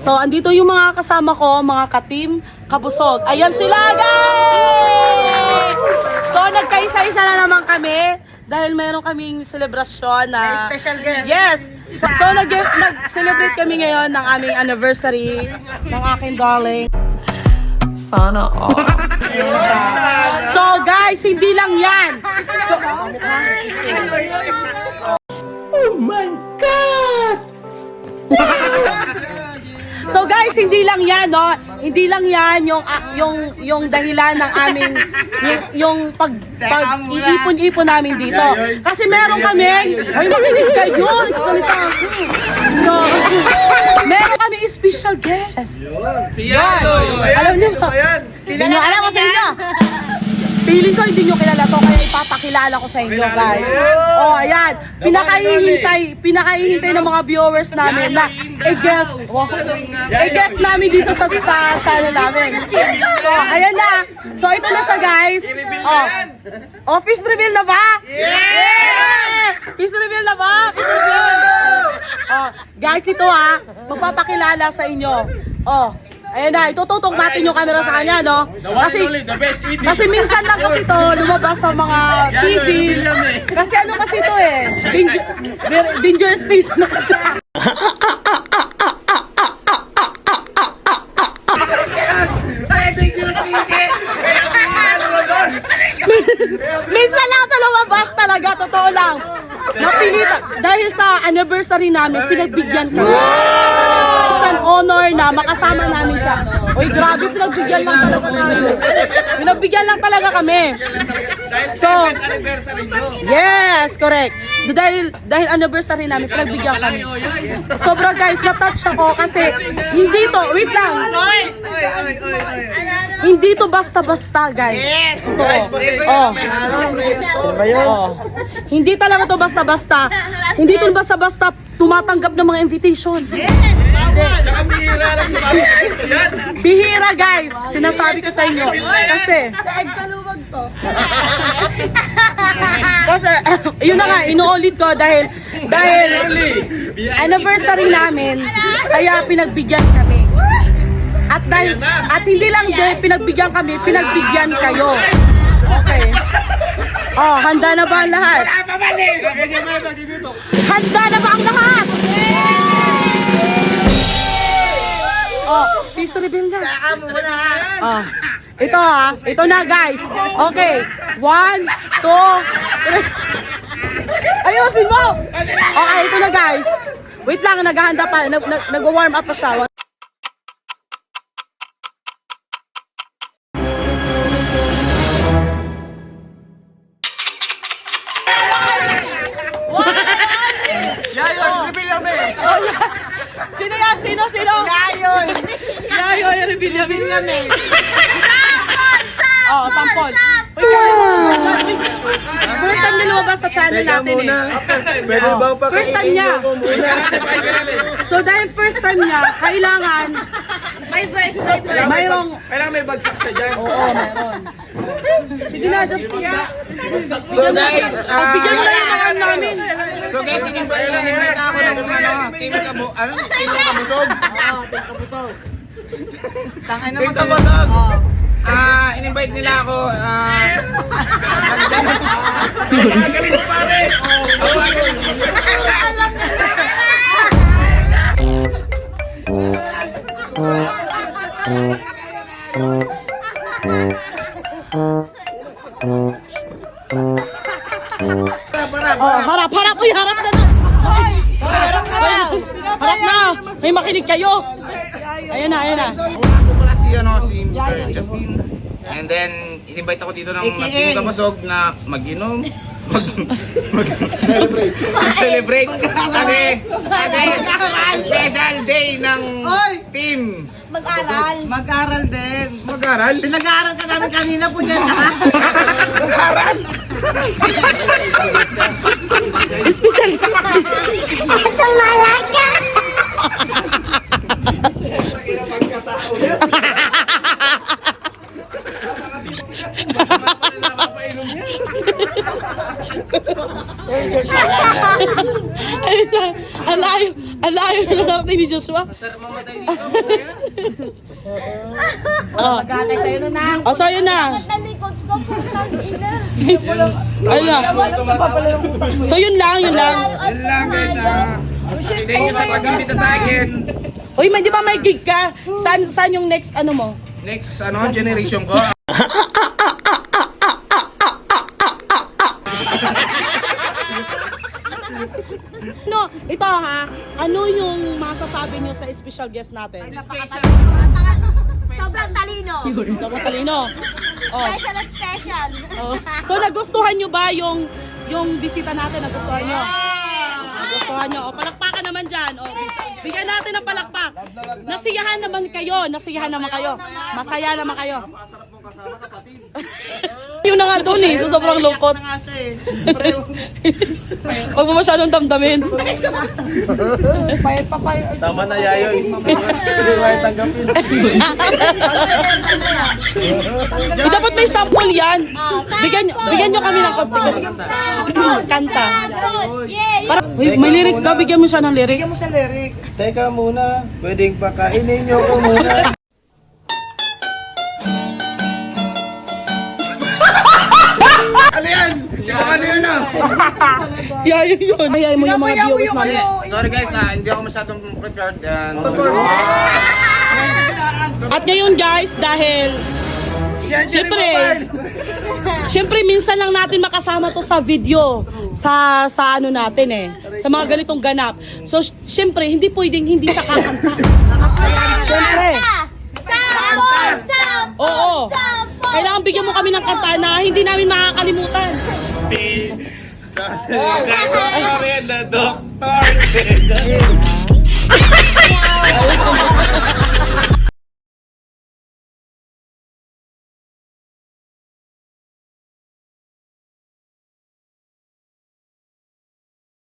So, andito yung mga kasama ko, mga ka-team, kabusog. Ayan sila, guys! So, nagkaisa-isa na naman kami dahil meron kaming selebrasyon na... May special guest. Yes! So, so nag- nag-celebrate kami ngayon ng aming anniversary ng aking darling. Sana all. So, guys, hindi lang yan. So, So guys, hindi lang 'yan, no. Hindi lang 'yan yung ah, yung yung dahilan ng aming yung, yung pag, pag iipon-ipon namin dito. Kasi meron kami, ay makinig kayo, ako. So, meron kami special guest. Yan. Alam niyo ba? Hindi niyo alam ko sa inyo. Feeling ko hindi nyo kilala to, kaya ipapakilala ko sa inyo, guys. Oh, ayan. Pinakahihintay, pinakahihintay ng mga viewers namin na i-guess, wow, i-guess namin dito sa, sa channel namin. So, ayan na. So, ito na siya, guys. Oh, office reveal na ba? Yeah! Office reveal na ba? Office reveal. Oh, guys, ito ha, magpapakilala sa inyo. Oh, Ayan na, itututok natin yung camera sa kanya, no? Kasi, kasi minsan lang kasi to lumabas sa mga TV. Kasi ano kasi to eh, danger, dangerous space na kasi. minsan lang to lumabas talaga, totoo lang. Napilitan. Dahil sa anniversary namin, pinagbigyan kami. It's an honor na makasama namin siya. Uy, grabe, pinagbigyan lang talaga tayo. Pinagbigyan lang talaga kami. So, yes, correct. Dahil, dahil anniversary namin, pinagbigyan kami. Sobra guys, na-touch ako kasi hindi to, wait lang. Hindi to basta-basta guys. Yes! Oh. Oh. Hindi talaga to basta-basta. Hindi to basta-basta tumatanggap ng mga invitation. Hindi. Bihira guys, sinasabi ko sa inyo. Kasi, kasi, yun na nga, inuulit ko dahil, dahil anniversary namin, kaya pinagbigyan kami. At dahil, at hindi lang din pinagbigyan kami, pinagbigyan kayo. Okay. Oh, handa na ba ang lahat? Handa na ba ang lahat? Oh, peace reveal na. Oh. Ito ha, ito na guys. Okay, one, two, three. Ayusin mo! Okay, ito na guys. Wait lang, naghahanda pa. Nag- nag- Nag-warm up pa siya. Sino yan? Sino? Sino? Ngayon! Yayo, yung reveal niya. William eh. Oh, sampol. Uy, First time niya lumabas sa channel natin eh. Pwede Oh, bang First time niya. muna? So dahil first time niya, kailangan May verse, may verse. mayroong... Kailangan may bagsak siya dyan. Oo, meron. Sige na, just So guys, ah, Bigyan mo na yung mga namin. So guys, inimbay inimbay ako ng ano, team kabo, ano, team kabusog. Tangay Team naman sa'yo. kabusog. Ah, in-invite nila ako ah Galing mo pare! Oh, harap, harap. Uy, harap na na. Harap na. Harap na. May makinig kayo. Ayun na, ayun na. ako pala si ano si Mr. Justin. And then in-invite ako dito ng team kabusog na mag-inom. Mag, mag, celebrate. Mag-celebrate. Kasi, kasi special day ng team. Mag-aral. Mag-aral din. Mag-aral? Pinag-aaral ka namin kanina po dyan ha? Mag-aral? Special. Ayun na. Ang layo, ang layo na natin mamatay ni Joshua. Sir, mamatay dito. Oh. Magkakay sa'yo na na. Oh, yun na. Ayun na. So yun lang, yun lang. Yun lang guys. ah. Thank you sa pag-imbita sa akin. Uy, may di ba may gig ka? Saan, saan yung next ano mo? Next, ano, generation ko. No, ito ha. Ano yung masasabi niyo sa special guest natin? Sobrang talino. Ito matalino. Oh. Special na special. Oh. So nagustuhan nyo ba yung yung bisita natin? Nagustuhan nyo? Nagustuhan nyo. O palakpakan naman dyan. O, bigyan natin ng palakpak. Nasiyahan naman kayo. Nasiyahan naman kayo. Masaya naman kayo. Yun na nga doon eh. So, sobrang lungkot. Eh. Huwag mo masyadong damdamin. Tama na yayoy. Hindi mo tanggapin. May sample yan. Oh, Bigyan, bigyan nyo kami ng konting kanta. Para, Uy, may lyrics daw. Bigyan mo siya ng lyrics. Bigyan mo sa lyric. Teka muna, pwedeng pakainin niyo ko muna. ano yan? Ano yun ah? Yun. Hayay mo yung mga viewers namin. Sorry guys, ah, hindi ako masyadong prepared. And, At ngayon guys, dahil Siyempre, siyempre minsan lang natin makasama to sa video sa sa ano natin eh, sa mga ganitong ganap. So siyempre hindi pwedeng hindi siya kakanta. Siyempre. Sample! Sample! Oo. Kailangan bigyan mo kami ng kanta na hindi namin makakalimutan. Gagawin na doktor.